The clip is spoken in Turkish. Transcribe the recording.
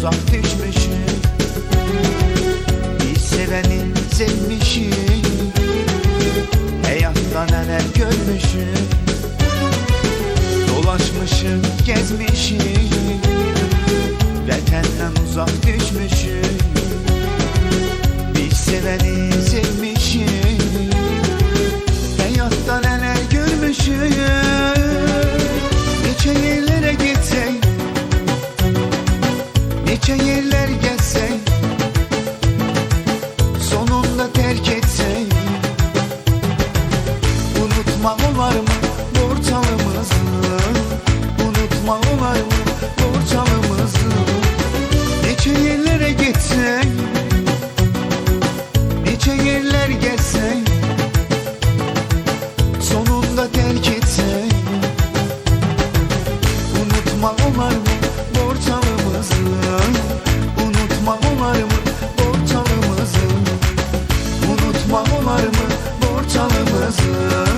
uzak düşmüşüm Bir seveni sevmişim. Hayattan neler görmüşüm. Dolaşmışım, gezmişim. Vatenden uzak düşmüşüm. Bir seveni sevmişim. Hayattan neler görmüşüm. şehirler gezsek Sonunda terk etsek Unutma var mı borçalımızı Unutma var mı borçalımızı Neçe yerlere gitsek Neçe yerler gezsek Sonunda terk etsek Unutma var mı answer